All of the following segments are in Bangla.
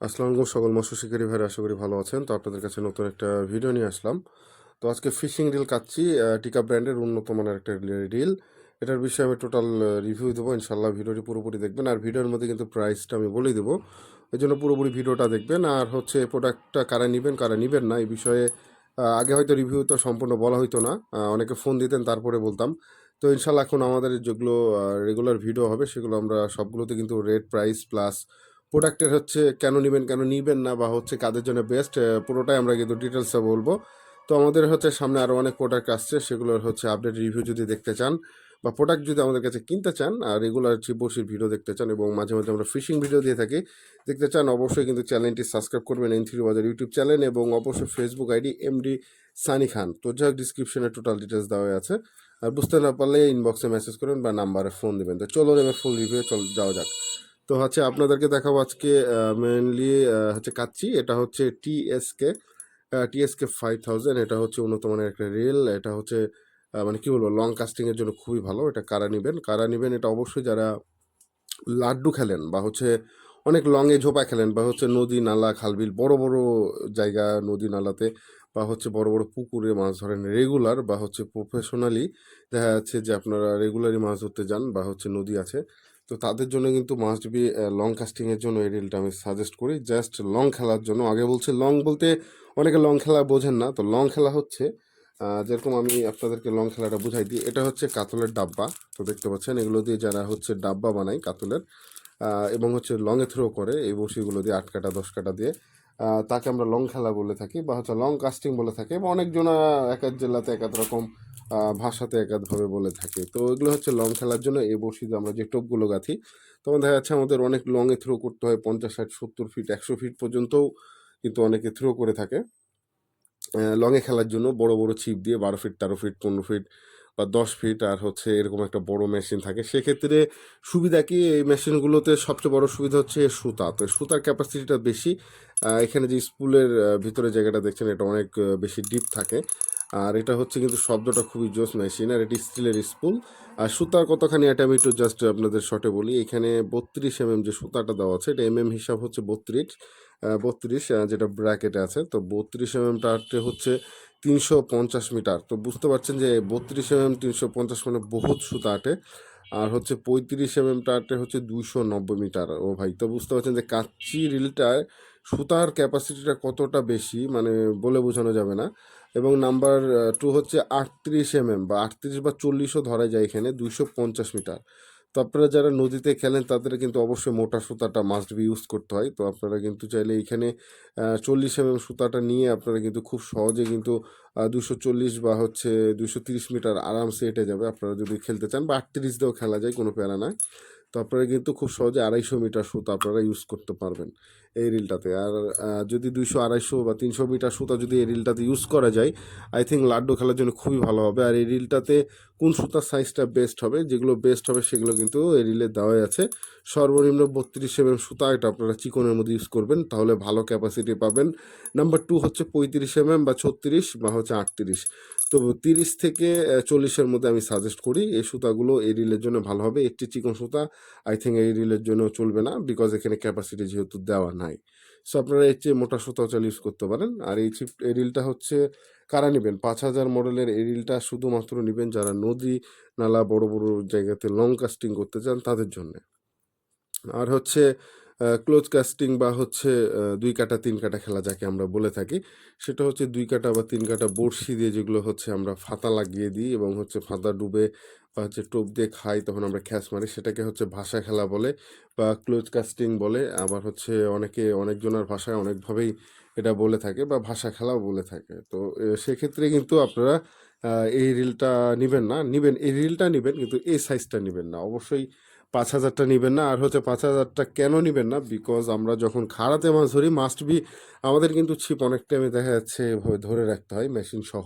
আসসালামু আলাইকুম সকল মৎস্য শিকারী ভাইরা, আশা করি ভালো আছেন। তো আপনাদের কাছে নতুন একটা ভিডিও নিয়ে আসলাম। তো আজকে ফিশিং রিল কাচ্ছি টিকা ব্র্যান্ডের উন্নত মানের একটা রিল। এটার বিষয়ে আমি টোটাল রিভিউ দেবো ইনশাল্লাহ ভিডিওটি পুরোপুরি দেখবেন। আর ভিডিওর মধ্যে কিন্তু প্রাইসটা আমি বলে দেবো। এই জন্য পুরোপুরি ভিডিওটা দেখবেন। আর হচ্ছে প্রোডাক্টটা কারা নেবেন কারা নেবেন না, এই বিষয়ে আগে হয়তো রিভিউ তো সম্পূর্ণ বলা হইতো না। অনেকে ফোন দিতেন, তারপরে বলতাম। তো ইনশাল্লাহ এখন আমাদের যেগুলো রেগুলার ভিডিও হবে, সেগুলো আমরা সবগুলোতে কিন্তু রেট প্রাইস প্লাস প্রোডাক্টের হচ্ছে কেন নেবেন, কেন নিবেন না বা হচ্ছে কাদের জন্য বেস্ট পুরোটাই আমরা কিন্তু ডিটেলসে বলব। তো আমাদের হচ্ছে সামনে আরও অনেক প্রোডাক্ট আসছে, সেগুলোর হচ্ছে আপডেট রিভিউ যদি দেখতে চান বা প্রোডাক্ট যদি আমাদের কাছে কিনতে চান আর রেগুলার চিপবসির ভিডিও দেখতে চান এবং মাঝে মাঝে আমরা ফিশিং ভিডিও দিয়ে থাকি, দেখতে চান অবশ্যই কিন্তু চ্যানেলটি সাবস্ক্রাইব করবেন এন থ্রি বাজার ইউটিউব চ্যানেল এবং অবশ্যই Facebook ID MD Sunny Khan তো যাই ডিসক্রিপশনে টোটাল ডিটেলস দেওয়া আছে। আর বুঝতে না পারলে ইনবক্সে মেসেজ করবেন বা নাম্বারে ফোন দেবেন। তো চলো এবার ফুল রিভিউ চল, যাওয়া যাক। তো হচ্ছে আপনাদেরকে দেখাবো আজকে মেনলি হচ্ছে কাচ্চি। এটা হচ্ছে টিএসকে টিএসকে ফাইভ থাউজেন্ড এটা হচ্ছে উন্নত মানের একটা রেল এটা হচ্ছে মানে কী বলব লং কাস্টিংয়ের জন্য খুবই ভালো। এটা কারা নেবেন? কারা নেবেন? এটা অবশ্যই যারা লাড্ডু খেলেন বা হচ্ছে অনেক লংয়ে ঝোপা খেলেন বা হচ্ছে নদী, নালা, খালবিল, বড় বড় জায়গা নদী, নালাতে বা হচ্ছে বড় বড় পুকুরে মাছ ধরেন রেগুলার বা হচ্ছে প্রফেশনালি দেখা যাচ্ছে যে আপনারা রেগুলারই মাছ ধরতে যান বা হচ্ছে নদী আছে। তো তাদের জন্য কিন্তু মাস্ট বি লং কাস্টিংয়ের জন্য এই রিলটা আমি সাজেস্ট করি। জাস্ট লং খেলার জন্য। আগে বলছে লং বলতে অনেকে লং খেলা বোঝেন না। তো লং খেলা হচ্ছে যেরকম আমি আপনাদেরকে লং খেলাটা বুঝাই দিই, এটা হচ্ছে কাতলের ডাব্বা। তো দেখতে পাচ্ছেন, এগুলো দিয়ে যারা হচ্ছে ডাব্বা বানায় কাতলের এবং হচ্ছে লংয়ে থ্রো করে, এই বড়শিগুলো দিয়ে আট কাটা, দশ কাটা দিয়ে তাকে আমরা লং খেলা বলে থাকি বা হচ্ছে লং কাস্টিং বলে থাকি। বা অনেকজনা এক এক জেলাতে এক এক রকম ভাষাতে এক একভাবে বলে থাকে। তো এগুলো হচ্ছে লং খেলার জন্য। এই বড়শিতে আমরা যে টোপগুলো গাঁথি, তখন দেখা যাচ্ছে আমাদের অনেক লংয়ে থ্রো করতে হয় পঞ্চাশ, ষাট, সত্তর ফিট একশো ফিট পর্যন্তও কিন্তু অনেকে থ্রো করে থাকে। লংয়ে খেলার জন্য বড় বড় ছিপ দিয়ে বারো ফিট তেরো ফিট পনেরো ফিট বা দশ ফিট আর হচ্ছে এরকম একটা বড় মেশিন থাকে। সেক্ষেত্রে সুবিধা কি? এই মেশিনগুলোতে সবচেয়ে বড় সুবিধা হচ্ছে সুতা। তো সুতার ক্যাপাসিটিটা বেশি। এখানে যে স্কুলের ভিতরে জায়গাটা দেখছেন, এটা অনেক বেশি ডিপ থাকে। আর এটা হচ্ছে কিন্তু শব্দটা খুবই জোস মেশিন, আর এটি স্টিলের স্পুল। আর সুতার কতখানি এটা আমি একটু জাস্ট আপনাদের শর্টে বলি, এখানে বত্রিশ এম যে সুতাটা দেওয়া আছে, এটা এম এম হিসাব হচ্ছে বত্রিশ বত্রিশ যেটা ব্র্যাকেটে আছে। তো বত্রিশ এম এমটা হচ্ছে তিনশো পঞ্চাশ মিটার। তো বুঝতে পারছেন যে বত্রিশ এম এম তিনশো পঞ্চাশ মানে বহুত সুতা আটে। আর হচ্ছে পঁয়ত্রিশ এম এম টার্টে হচ্ছে দুইশো নব্বই মিটার। ও ভাই, তো বুঝতে পারছেন যে কাচ্চি রিলটায় সুতার ক্যাপাসিটিটা কতটা বেশি মানে বলে বোঝানো যাবে না। এবং নাম্বার টু হচ্ছে আটত্রিশ এম এম বা আটত্রিশ বা চল্লিশও ধরা যায় এখানে, দুইশো পঞ্চাশ মিটার। তো আপনারা যারা নদীতে খেলেন, তাদের কিন্তু অবশ্যই মোটা সুতাটা মাস্ট বি ইউজ করতে হয়। তো আপনারা কিন্তু চাইলে এইখানে চল্লিশ এম এম সুতাটা নিয়ে আপনারা কিন্তু খুব সহজে কিন্তু দুশো চল্লিশ বা হচ্ছে দুশো তিরিশ মিটার আরামসে হেঁটে যাবে। আপনারা যদি খেলতে চান বা আটত্রিশ দিয়েও খেলা যায়, কোনো প্যারা নাই। তো আপনারা কিন্তু খুব সহজে আড়াইশো মিটার সুতা আপনারা ইউজ করতে পারবেন। এই রিলটাতে। আর যদি দুইশো আড়াইশো বা তিনশো মিটার সুতা যদি এই রিলটাতে ইউজ করা যায় আই থিঙ্ক লাড্ডু খেলার জন্য খুবই ভালো হবে। আর এই রিলটাতে কোন সুতার সাইজটা বেস্ট হবে, যেগুলো বেস্ট হবে সেগুলো কিন্তু এই রিলে দেওয়াই আছে। সর্বনিম্ন বত্রিশ এম সুতা এটা আপনারা চিকনের মধ্যে ইউজ করবেন, তাহলে ভালো ক্যাপাসিটি পাবেন। নাম্বার টু হচ্ছে পঁয়ত্রিশ এম বা ছত্রিশ বা হচ্ছে আটত্রিশ। তো তিরিশ থেকে চল্লিশের মধ্যে আমি সাজেস্ট করি, এই সুতাগুলো এই রিলের জন্য ভালো হবে। একটি চিকন সুতা আই থিঙ্ক এই রিলের জন্য চলবে না বিকজ এখানে ক্যাপাসিটি যেহেতু দেওয়া নাই। সো আপনারা এর চেয়ে মোটা সুতাও চাল ইউজ করতে পারেন। আর এই চিপ এই রিলটা হচ্ছে কারা নেবেন? পাঁচ হাজার মডেলের এই রিলটা শুধুমাত্র নেবেন যারা নদী, নালা, বড় বড় জায়গাতে লং কাস্টিং করতে চান তাদের জন্যে। আর হচ্ছে ক্লোজ কাস্টিং বা হচ্ছে দুই কাটা, তিন কাটা খেলা যাকে আমরা বলে থাকি, সেটা হচ্ছে দুই কাটা বা তিন কাটা বড়শি দিয়ে যেগুলো হচ্ছে আমরা ফাতা লাগিয়ে দিই এবং হচ্ছে ফাতা ডুবে বা হচ্ছে টোপ দিয়ে খাই, তখন আমরা খ্যাস মারি। সেটাকে হচ্ছে ভাষা খেলা বলে বা ক্লোজ কাস্টিং বলে। আবার হচ্ছে অনেকে, অনেকজনের ভাষায় অনেকভাবেই এটা বলে থাকে বা ভাষা খেলাও বলে থাকে। তো সেক্ষেত্রে কিন্তু আপনারা এই রিলটা নেবেন না। নেবেন, এই রিলটা নেবেন, কিন্তু এই সাইজটা নেবেন না। অবশ্যই পাঁচ হাজারটা নেবেন না, আর হচ্ছে পাঁচ হাজারটা কেন নেবেন না? বিকজ আমরা যখন খাড়াতে মাছ ধরি মাস্ট বি আমাদের কিন্তু ছিপ অনেক টাইমে দেখা যাচ্ছে এভাবে ধরে রাখতে হয় মেশিন সহ।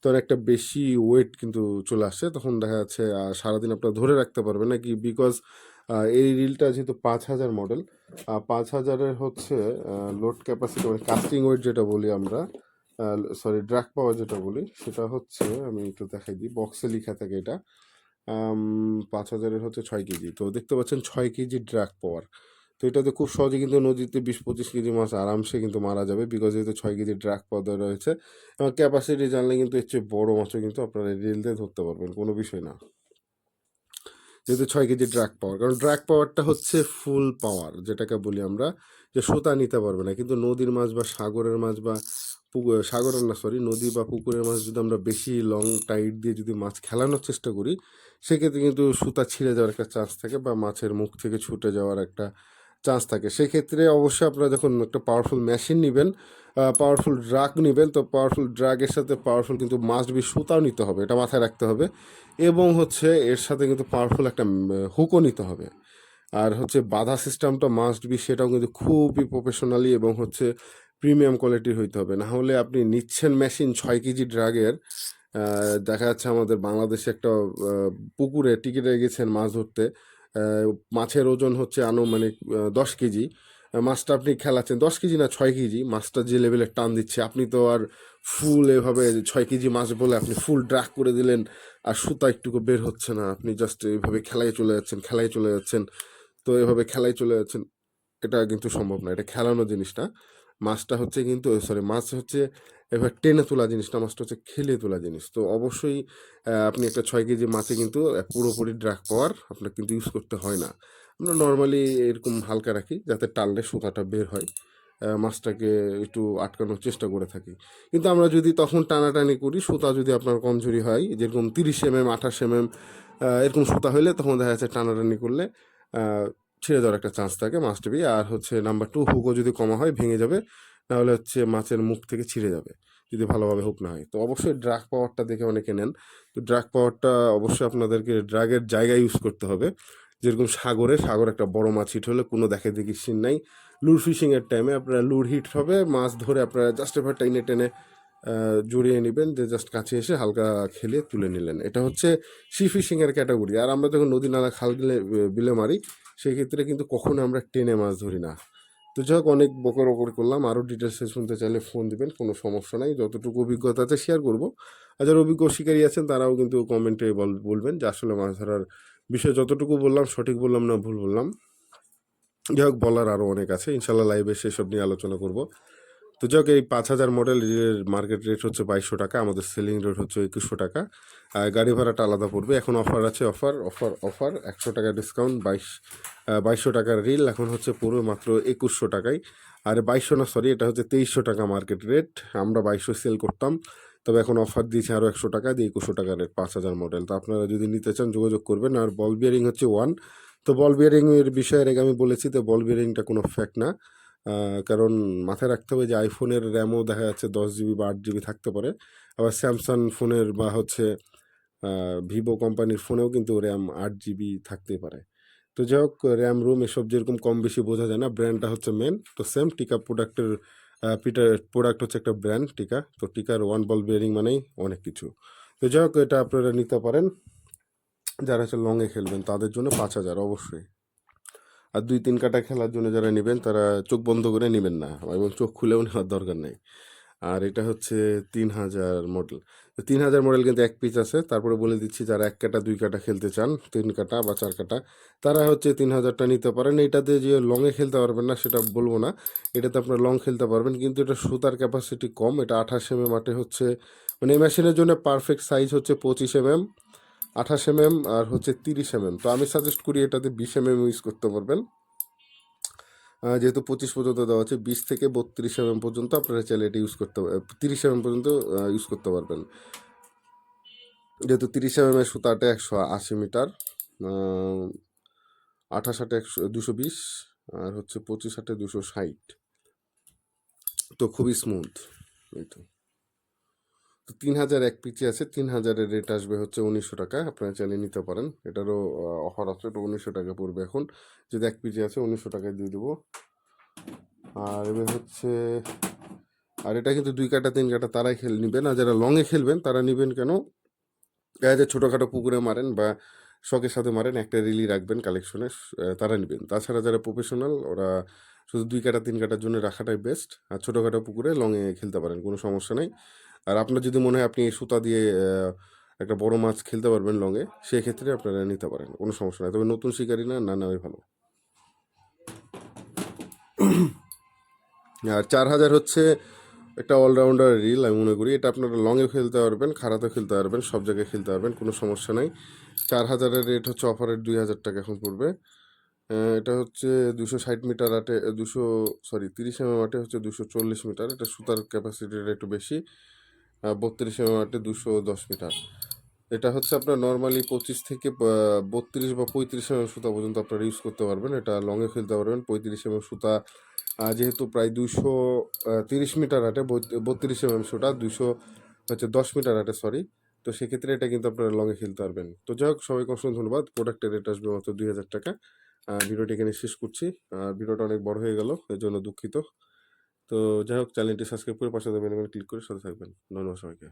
তো অনেকটা বেশি ওয়েট কিন্তু চলে আসছে তখন দেখা যাচ্ছে সারাদিন আপনারা ধরে রাখতে পারবেন না কি বিকজ এই রিলটা যেহেতু পাঁচ হাজার মডেল পাঁচ হাজারের হচ্ছে লোড ক্যাপাসিটি মানে কাস্টিং ওয়েট যেটা বলি আমরা সরি ড্রাগ পাওয়ার যেটা বলি, সেটা হচ্ছে, আমি একটু দেখাই দিই বক্সে লেখা থাকে এটা। পাঁচ হাজারের হচ্ছে ছয় কেজি। তো দেখতে পাচ্ছেন ছয় কেজি ড্রাগ পাওয়ার। তো এটাতে খুব সহজে কিন্তু নদীতে বিশ পঁচিশ কেজি মাছ আরামসে কিন্তু মারা যাবে বিকজ যেহেতু ছয় কেজি ড্রাগ পাউডার রয়েছে। এবং ক্যাপাসিটি জানলে কিন্তু এর চেয়ে বড়ো মাছও কিন্তু আপনারা রিল দিয়ে ধরতে পারবেন, কোনো বিষয় না। যেহেতু ছয় কেজি ড্রাগ পাওয়ার, কারণ ড্রাগ পাওয়ারটা হচ্ছে ফুল পাওয়ার যেটাকে বলি আমরা, যে সুতা নিতে পারবে না। কিন্তু নদীর মাছ বা সাগরের মাছ বা সাগরের না সরি নদী বা পুকুরের মাছ যদি আমরা বেশি লং টাইট দিয়ে যদি মাছ খেলানোর চেষ্টা করি, সেক্ষেত্রে কিন্তু সুতা ছিঁড়ে যাওয়ার একটা চান্স থাকে বা মাছের মুখ থেকে ছুটে যাওয়ার একটা চান্স থাকে। সেক্ষেত্রে অবশ্যই আপনারা যখন একটা পাওয়ারফুল মেশিন নেবেন পাওয়ারফুল ড্রাগ নেবেন, তো পাওয়ারফুল ড্রাগের সাথে পাওয়ারফুল কিন্তু মাস্ট বি সুতাও নিতে হবে, এটা মাথায় রাখতে হবে। এবং হচ্ছে এর সাথে কিন্তু পাওয়ারফুল একটা হুকও নিতে হবে। আর হচ্ছে বাধা সিস্টেমটা মাস্ট বি সেটাও কিন্তু খুবই প্রফেশনালি এবং হচ্ছে প্রিমিয়াম কোয়ালিটির হইতে হবে। না হলে আপনি নিচ্ছেন মেশিন ছয় কেজি ড্রাগের দেখা যাচ্ছে আমাদের বাংলাদেশে একটা পুকুরে টিকিটে গেছেন মাছ ধরতে মাছের ওজন হচ্ছে আনুমানিক দশ কেজি। মাছটা আপনি খেলাচ্ছেন, দশ কেজি না ছয় কেজি, মাছটা যে লেভেলের টান দিচ্ছে, আপনি তো আর ফুল এভাবে ছয় কেজি মাছ বলে আপনি ফুল ড্রাগ করে দিলেন, আর সুতা একটুকু বের হচ্ছে না। আপনি জাস্ট এইভাবে খেলায় চলে যাচ্ছেন, খেলায় চলে যাচ্ছেন, তো এভাবে খেলায় চলে যাচ্ছেন, এটা কিন্তু সম্ভব না, এটা খেলানো জিনিস না। মাছটা হচ্ছে কিন্তু সরি মাছ হচ্ছে এবার টেনে তোলা জিনিস না, মাছটা হচ্ছে খেলে তোলা জিনিস। তো অবশ্যই আপনি একটা ছয় কেজি মাছে কিন্তু পুরোপুরি ড্রাগ পাওয়ার আপনার কিন্তু ইউজ করতে হয় না। আমরা নর্মালি এরকম হালকা রাখি যাতে টানলে সুতাটা বের হয়। মাছটাকে একটু আটকানোর চেষ্টা করে থাকি। কিন্তু আমরা যদি তখন টানাটানি করি, সুতা যদি আপনার কমজোরি হয়, যেরকম তিরিশ এম এম আঠাশ এম এম এরকম সুতা হলে তখন দেখা যাচ্ছে টানাটানি করলে ছেড়ে দেওয়ার একটা চান্স থাকে মাছটা বি আর হচ্ছে নাম্বার টু হুকও যদি কমা হয়, ভেঙে যাবে নাহলে হচ্ছে মাছের মুখ থেকে ছিঁড়ে যাবে, যদি ভালোভাবে হুক না হয়। তো অবশ্যই ড্রাগ পাওয়ারটা দেখে অনেকে নেন। তো ড্রাগ পাওয়ারটা অবশ্যই আপনাদেরকে ড্রাগের জায়গায় ইউজ করতে হবে। যেরকম সাগরে, সাগর একটা বড় মাছ হিট হলে কোনো দেখে দেখি সিন নাই। লুর ফিশিংয়ের টাইমে আপনারা লুর হিট হবে, মাছ ধরে আপনারা জাস্ট এবার টেনে টেনে জড়িয়ে নেবেন, যে জাস্ট কাছে এসে হালকা খেলে তুলে নিলেন। এটা হচ্ছে সি ফিশিংয়ের ক্যাটাগরি আর আমরা যখন নদী নালা খাল বিলে বিলে মারি সেই ক্ষেত্রে কিন্তু কখনো আমরা টেনে মাছ ধরি না। তো যাই হোক, অনেক বকর বকর করলাম আরও ডিটেলসে শুনতে চাইলে ফোন দিবেন, কোনো সমস্যা নাই। যতটুকু অভিজ্ঞতা আছে শেয়ার করব। আর যারা অভিজ্ঞ শিকারী আছেন, তারাও কিন্তু কমেন্টে বলবেন যে আসলে মাছ ধরার বিষয়ে যতটুকু বললাম, সঠিক বললাম না ভুল বললাম। যাই হোক, বলার আরও অনেক আছে। ইনশাল্লাহ লাইভে সেসব নিয়ে আলোচনা করব। তো যাই হোক, এই পাঁচ হাজার মডেল মার্কেট রেট হচ্ছে বাইশশো টাকা, আমাদের সেলিং রেট হচ্ছে একুশশো টাকা। আর গাড়ি ভাড়াটা আলাদা পড়বে। এখন অফার আছে অফার অফার অফার একশো টাকা ডিসকাউন্ট বাইশ বাইশশো টাকার রিল এখন হচ্ছে পুরো মাত্র একুশশো টাকায়। আর বাইশশো না সরি এটা হচ্ছে তেইশশো টাকা মার্কেট রেট আমরা বাইশশো সেল করতাম। তবে এখন অফার দিয়েছে আরও একশো টাকা, দিয়ে একুশশো টাকা রেট পাঁচ হাজার মডেল তো আপনারা যদি নিতে চান, যোগাযোগ করবেন। আর বল বিয়ারিং হচ্ছে ওয়ান তো বল বিয়ারিংয়ের এর বিষয়ে আগে আমি বলেছি, তো বল বিয়ারিংটা কোনো ফ্যাক্ট না। কারণ মাথায় রাখতে হবে যে আইফোনের র্যামও দেখা যাচ্ছে দশ জিবি বা আট জিবি থাকতে পারে। আবার স্যামসাং ফোনের বা হচ্ছে ভিভো কোম্পানির ফোনেও কিন্তু র্যাম আট জিবি থাকতেই পারে। তো যাই হোক র্যাম রুম এসব যেরকম কম বেশি বোঝা যায় না ব্র্যান্ডটা হচ্ছে মেন তো সেম টিকা প্রোডাক্টের পিটার প্রোডাক্ট হচ্ছে একটা ব্র্যান্ড টিকা তো টিকার ওয়ান বল বিয়ারিং মানেই অনেক কিছু। তো যাই হোক, এটা আপনারা নিতে পারেন। যারা হচ্ছে লংয়ে খেলবেন, তাদের জন্য পাঁচ হাজার, অবশ্যই। আর দুই তিন কাটা খেলার জন্য যারা নেবেন, তারা চোখ বন্ধ করে নেবেন না এবং চোখ খুলেও নেওয়ার দরকার নেই। আর এটা হচ্ছে তিন হাজার মডেল তিন হাজার মডেল কিন্তু এক পিস আছে। তারপরে বলে দিচ্ছি, যারা এক কাটা, দুই কাটা খেলতে চান, তিন কাটা বা চার কাটা, তারা হচ্ছে তিন হাজারটা নিতে পারেন। এটাতে যে লংয়ে খেলতে পারবেন না, সেটা বলব না। এটাতে আপনার লং খেলতে পারবেন, কিন্তু এটা সুতার ক্যাপাসিটি কম। এটা আঠাশ এম এম আটে হচ্ছে মানে এই মেশিনের জন্য পারফেক্ট সাইজ হচ্ছে পঁচিশ এম এম আঠাশ এম এম আর হচ্ছে তিরিশ এম এম তো আমি সাজেস্ট করি এটাতে বিশ এম এম ইউজ করতে পারবেন। যেহেতু পঁচিশ পর্যন্ত দেওয়া আছে, বিশ থেকে বত্রিশ এম এম পর্যন্ত আপনারা চাইলে এটা ইউজ করতে তিরিশ এম এম পর্যন্ত ইউজ করতে পারবেন। যেহেতু তিরিশ এম এম এর সুতাটা একশো আশি মিটার আঠাশ আটে একশো, দুশো বিশ আর হচ্ছে পঁচিশ আটে দুশো ষাট। তো খুবই স্মুথ এই তো। তো তিন হাজার এক পিচি আছে তিন হাজারের রেট আসবে হচ্ছে উনিশশো টাকা। আপনারা চাইলে নিতে পারেন। এটারও অফার আছে এটা উনিশশো টাকা পড়বে এখন। যদি এক পিচি আছে, উনিশশো টাকায় দিয়ে দেবো। আর এবার হচ্ছে, আর এটা কিন্তু দুই কাটা, তিন কাটা তারাই খেল নেবেন। আর যারা লংয়ে খেলবেন, তারা নেবেন কেন? গায়ে যে ছোটোখাটো পুকুরে মারেন বা শখের সাথে মারেন, একটা রিলি রাখবেন কালেকশনে তারা নেবেন। তাছাড়া যারা প্রফেশনাল ওরা শুধু দুই কাটা, তিন কাটার জন্য রাখাটাই বেস্ট আর ছোটোখাটো পুকুরে লংয়ে খেলতে পারেন, কোনো সমস্যা নেই। আর আপনার যদি মনে হয় আপনি সুতা দিয়ে একটা বড় মাছ খেলতে পারবেন লংয়ে সেক্ষেত্রে আপনারা নিতে পারেন, কোনো সমস্যা নাই। তবে নতুন শিকারি না না নেওয়াই ভালো। আর চার হাজার হচ্ছে একটা অলরাউন্ডার রিল আমি মনে করি। এটা আপনারা লংয়ে খেলতে পারবেন খারাতেও খেলতে পারবেন, সব জায়গায় খেলতে পারবেন, কোনো সমস্যা নাই। চার হাজারের রেট হচ্ছে অফারের দুই হাজার টাকা এখন পড়বে। এটা হচ্ছে দুশো ষাট মিটার আটে, দুশো সরি তিরিশ এম এম আটে হচ্ছে দুশো চল্লিশ মিটার। এটা সুতার ক্যাপাসিটিটা একটু বেশি। বত্রিশ এম আটে দুশো দশ মিটার। এটা হচ্ছে আপনার নর্মালি পঁচিশ থেকে বত্রিশ বা পঁয়ত্রিশ এম সুতা পর্যন্ত আপনারা ইউজ করতে পারবেন। এটা লংয়ে খেলতে পারবেন। পঁয়ত্রিশ এম সুতা যেহেতু প্রায় দুশো তিরিশ মিটার আটে বত্রিশ এমএম সুতা দুশো হচ্ছে দশ মিটার আটে সরি তো সেক্ষেত্রে এটা কিন্তু আপনারা লংয়ে খেলতে পারবেন। তো যাই হোক, সবাইকে অসংখ্য ধন্যবাদ। প্রোডাক্টের রেট আসবে মাত্র দুই হাজার টাকা। ভিডিওটি এখানে শেষ করছি। ভিডিওটা অনেক বড় হয়ে গেল, এর জন্য দুঃখিত। তো যাই হোক চ্যানেলটি সাবস্ক্রাইব করে পাশে দেবেন ক্লিক করে সাথে থাকবেন। ধন্যবাদ সবাইকে।